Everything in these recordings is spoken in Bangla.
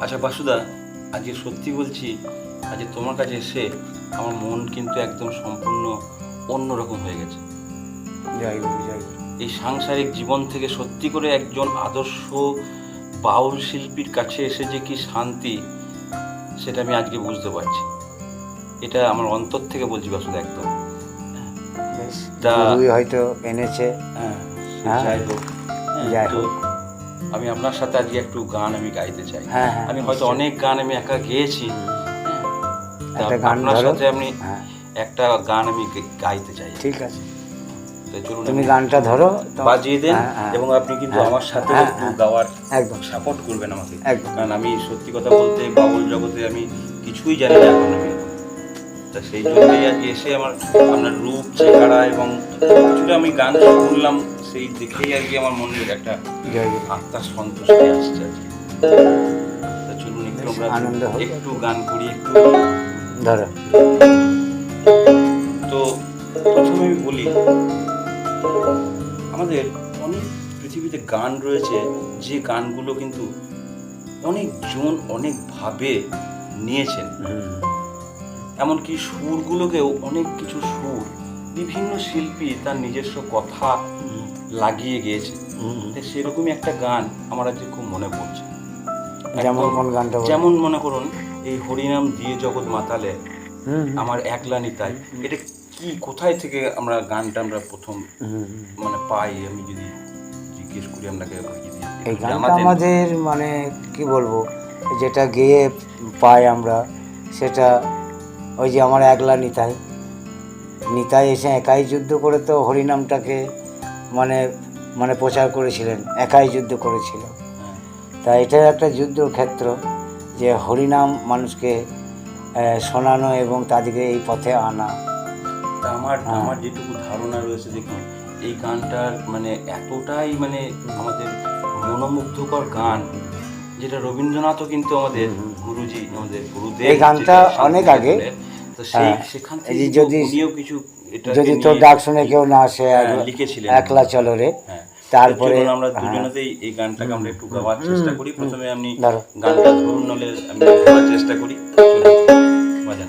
আচ্ছা বাসুদা আজকে সত্যি বলছি আজকে তোমার কাছে এসে আমার মন কিন্তু একদম সম্পূর্ণ অন্যরকম হয়ে গেছে। গুরু জয় গুরু এই সাংসারিক জীবন থেকে সত্যি করে একজন আদর্শ বাউল শিল্পীর কাছে এসে যে কি শান্তি সেটা আমি আজকে বুঝতে পারছি। এটা আমার অন্তর থেকে বলছি বাসুদা একদম। তা- হয়তো এনেছে। হ্যাঁ হ্যাঁ। যাই হোক। হ্যাঁ, যাই হোক। আমি আপনার সাথে আজকে একটু গান আমি গাইতে চাই। হ্যাঁ, হ্যাঁ, আমি হয়তো অনেক গান আমি একা গেয়েছি। আপনার সাথে আমি হ্যাঁ। একটা গান আমি গাইতে চাই। ঠিক আছে। চলুন তুমি গানটা ধরো। বাজিয়ে দেন। এবং আপনি কিন্তু আমার সাথে একটু। গাওয়ার একদম। সাপোর্ট করবেন আমাকে। একদম। কারণ আমি সত্যি কথা বলতে বাউল জগতে আমি কিছুই জানি না এখন আমি তা সেই জন্যই আজকে এসে আমার আপনার রূপ চেহারা এবং কিছুটা আমি গান শুনলাম। সেই দেখেই আর কি আমার মনে একটা আত্মার সন্তুষ্টি আসছে আর কি চলুন একটু আমরা একটু গান করি একটু ধরো। তো প্রথমে আমি বলি আমাদের অনেক পৃথিবীতে গান রয়েছে যে গানগুলো কিন্তু অনেকজন অনেকভাবে নিয়েছেন। এমনকি সুরগুলোকেও অনেক কিছু সুর বিভিন্ন শিল্পী তার নিজস্ব কথা লাগিয়ে গিয়েছে। তো সেরকমই একটা গান আমার আজকে খুব মনে পড়ছে। যেমন কোন গানটা যেমন মনে করুন এই হরিনাম দিয়ে জগৎ মাতালে আমার একলা নিতাই এটা কি কোথায় থেকে আমরা গানটা আমরা প্রথম। মানে পাই? আমি যদি জিজ্ঞেস করি আপনাকে এই গানটা। আমাদের মানে কি বলব যেটা গেয়ে পাই আমরা সেটা ওই যে আমার একলা নিতাই। নিতাই এসে একাই যুদ্ধ করে তো হরিনামটাকে মানে মানে প্রচার করেছিলেন একাই যুদ্ধ করেছিল তা এটা একটা যুদ্ধ ক্ষেত্র যে হরিনাম মানুষকে শোনানো এবং তাদেরকে এই পথে আনা তা আমার হ্যাঁ। আমার যেটুকু ধারণা রয়েছে দেখুন এই গানটার মানে এতটাই মানে আমাদের মনোমুগ্ধকর গান যেটা রবীন্দ্রনাথও কিন্তু আমাদের। গুরুজি আমাদের গুরুদেব এই গানটা অনেক আগে। তো সেই হ্যাঁ, সেখান থেকে যদি- কিছু যদি তোর ডাক শুনে কেউ না আসে হ্যাঁ, লিখেছিলেন। একলা চলো রে। হ্যাঁ। তারপরে আমরা হ্যাঁ। দুজনেতেই এই গানটাকে আমরা একটু গাওয়ার চেষ্টা করি। প্রথমে আপনি গানটা ধরুন নলে আমি গাওয়ার চেষ্টা করি। বাজান।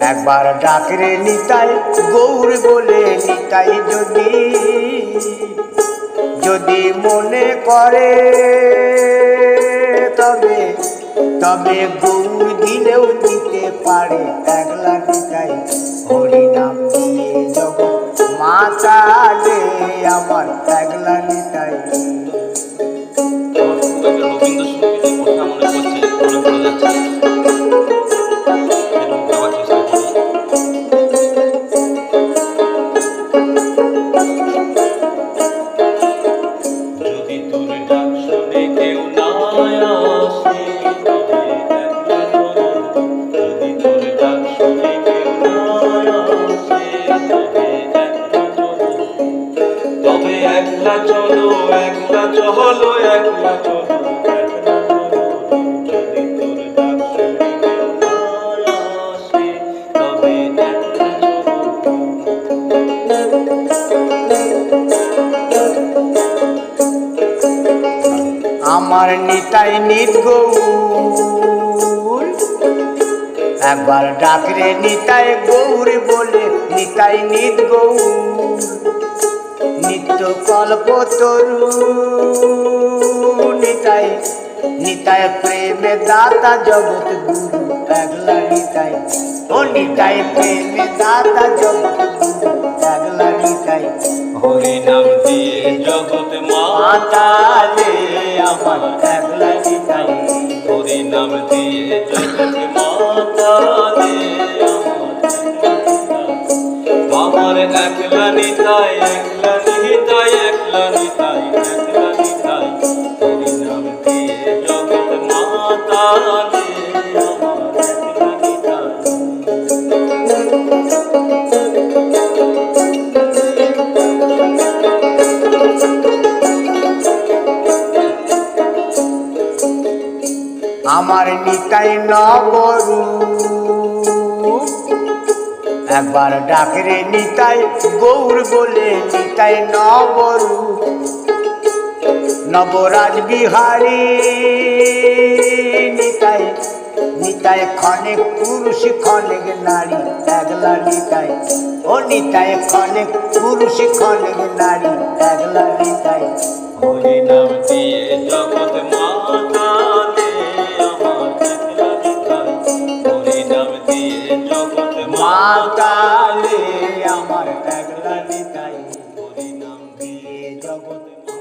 একবার ডাকরে নিতাই, গৌর বলে নিতাই যদি যদি মনে করে, তবে তবে গৌর দিলেও দিতে পারে একলা নিতাই। হরিনাম দিয়ে জগৎ মাতালে আমার একলা নিতাই। কথা মনে একলা চলো একলা চলো একলা চলো আমার নিতাই নিত গৌর একবার ডাকরে নিতাই গৌর বলে, নিতাই নিত গৌর কল্প তরু। নিতাই নিতায় প্রেমে দাতা জগৎ গুরু নিতাই। ও নিতায় প্রেমে দাতা জগৎ গুরু একলা নিতাই। হরি নাম দিয়ে জগৎ মাতা রে আমার একলা নিতাই। হরি নাম দিয়ে একলা নিতাই একলা মাতা আমার নিতাই। আমার নিতাই নবরু একবার ডাকরে নিতাই গৌর বলে নিতাই নবরু নবরাজ বিহারী, নিতাই নিতাই খনেক পুরুষ খনেক নারী, একলা নিতাই। ও নিতাই খনেক পুরুষ খনেক নারী, একলা নিতাই। হরি নাম Não vou te